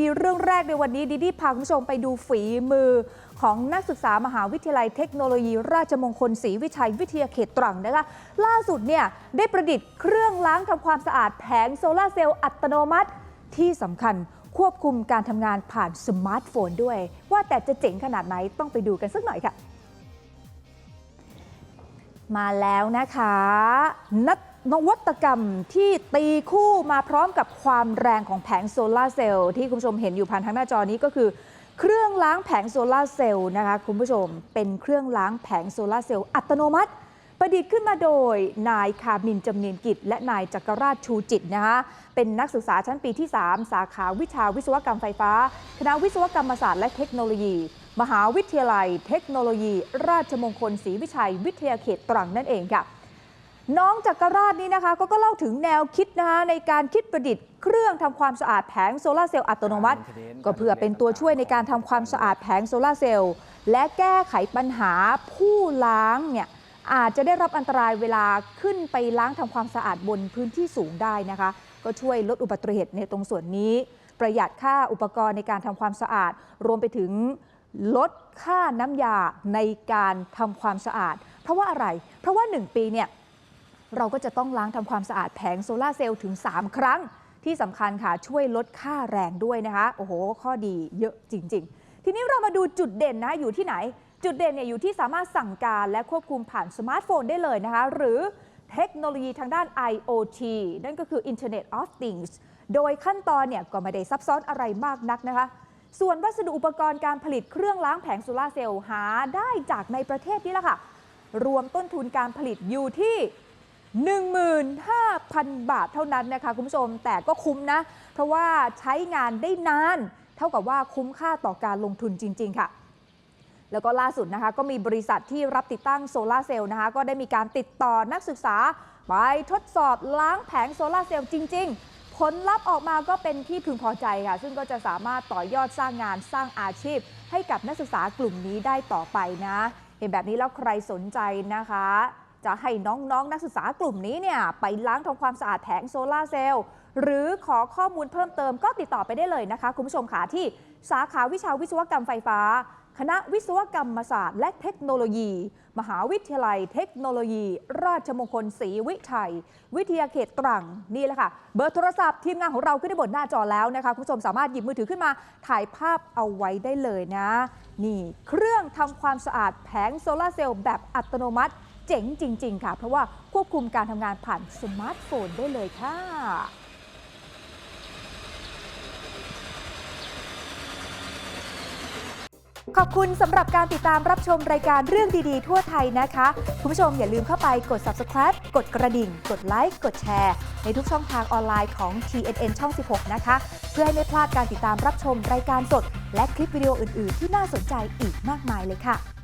ดีๆ เรื่องแรกในวันนี้ดีดีพาคุณผู้ชมไปดูฝีมือของนักศึกษามหาวิทยาลัยเทคโนโลยี ราชมงคลศรีวิชัยวิทยาเขตตรังนะคะล่าสุดเนี่ยได้ประดิษฐ์เครื่องล้างทำความสะอาดแผงโซลาเซลล์อัตโนมัติ ที่สำคัญควบคุมการทำงานผ่านสมาร์ทโฟนด้วย ว่าแต่จะเจ๋งขนาดไหนต้องไปดูกันสักหน่อยค่ะ มาแล้วนะคะนัก นวัตกรรมที่ตีคู่มาพร้อมกับความแรงของแผงโซลาร์เซลล์ที่คุณผู้ชมเห็นอยู่ผ่านทางหน้าจอนี้ก็คือ เครื่องล้างแผงโซลาร์เซลล์นะคะคุณผู้ชมเป็นเครื่องล้างแผงโซลาร์เซลล์อัตโนมัติ ประดิษฐ์ขึ้นมาโดยนายคามินจำเนียนกิจ และนายจักรราชชูจิตนะคะเป็นนักศึกษาชั้นปีที่ 3 สาขาวิชาวิศวกรรมไฟฟ้า คณะวิศวกรรมศาสตร์และเทคโนโลยี มหาวิทยาลัย เทคโนโลยี ราชมงคลศรีวิชัย วิทยาเขตตรังนั่นเองค่ะ น้องจักรราชนี่นะคะก็ก็เล่าถึงแนวคิดนะคะในการคิดประดิษฐ์เครื่องทำความสะอาดแผงโซลาร์เซลล์อัตโนมัติ ก็เพื่อเป็นตัวช่วยในการทำความสะอาดแผงโซลาร์เซลล์และแก้ไขปัญหาผู้ล้างเนี่ยอาจจะได้รับอันตรายเวลาขึ้นไปล้างทำความสะอาดบนพื้นที่สูงได้นะคะ ก็ช่วยลดอุบัติเหตุในตรงส่วนนี้ ประหยัดค่าอุปกรณ์ในการทำความสะอาด รวมไปถึงลดค่าน้ำยาในการทำความสะอาด เพราะว่าอะไร เพราะว่า 1 ปีเนี่ย เราก็จะต้องล้างทำความสะอาดแผงโซลาเซลล์ถึง 3 ครั้ง ที่สำคัญค่ะช่วยลดค่าแรงด้วยนะคะ โอ้โห ข้อดีเยอะจริง ๆ ทีนี้เรามาดูจุดเด่นนะอยู่ที่ไหน จุดเด่นเนี่ยอยู่ที่สามารถสั่งการและควบคุมผ่านสมาร์ทโฟนได้เลยนะคะ หรือเทคโนโลยีทางด้าน IoT นั่นก็คือ Internet of Things โดยขั้นตอนเนี่ยก็ไม่ได้ซับซ้อนอะไรมากนักนะคะ ส่วนวัสดุอุปกรณ์การผลิตเครื่องล้างแผงโซลาเซลล์หาได้จากในประเทศนี่แหละค่ะ รวมต้นทุนการผลิตอยู่ที่ 15,000 บาทเท่านั้นนะคะคุณผู้ชมแต่ก็คุ้มนะ เพราะว่าใช้งานได้นาน เท่ากับว่าคุ้มค่าต่อการลงทุนจริง ๆ ค่ะ แล้วก็ล่าสุดนะคะก็มีบริษัทที่รับติดตั้งโซลาเซลล์นะคะก็ได้มีการติดต่อนักศึกษา ไปทดสอบล้างแผงโซลาเซลล์จริง ๆ ผลลัพธ์ออกมาก็เป็นที่พึงพอใจค่ะ ซึ่งก็จะสามารถต่อยอดสร้างงานสร้างอาชีพ ให้กับนักศึกษากลุ่มนี้ได้ต่อไปนะ เห็นแบบนี้แล้วใครสนใจนะคะ จะให้น้องๆนนักศึกษากลุ่มนี้เนี่ยไปล้างทำความสะอาดแผงโซลาร์เซลล์หรือขอข้อมูลเพิ่มเติมก็ติดต่อไปได้เลยนะคะ คุณผู้ชมค่ะที่สาขาวิชาวิศวกรรมไฟฟ้า คณะวิศวกรรมศาสตร์ และเทคโนโลยี มหาวิทยาลัย เทคโนโลยี ราชมงคลศรีวิชัย วิทยาเขตตรังนี่แหละค่ะ เบอร์โทรศัพท์ทีมงานของเราขึ้นในบนหน้าจอแล้วนะคะ คุณผู้ชมสามารถหยิบมือถือขึ้นมาถ่ายภาพเอาไว้ได้เลยนะ นี่เครื่องทำความสะอาดแผงโซลาร์เซลล์แบบอัตโนมัติ เจ๋งจริง ๆ ค่ะ เพราะว่าควบคุมการทำงานผ่านสมาร์ทโฟนได้เลยค่ะขอบคุณสำหรับการติดตามรับชมรายการเรื่องดีๆ ทั่วไทยนะคะ คุณผู้ชมอย่าลืมเข้าไปกด subscribe กดกระดิ่ง กดไลค์ กดแชร์ ในทุกช่องทางออนไลน์ของ TNN ช่อง 16 นะคะ เพื่อให้ไม่พลาดการติดตามรับชมรายการสด และคลิปวิดีโออื่น ๆ ที่น่าสนใจอีกมากมายเลยค่ะ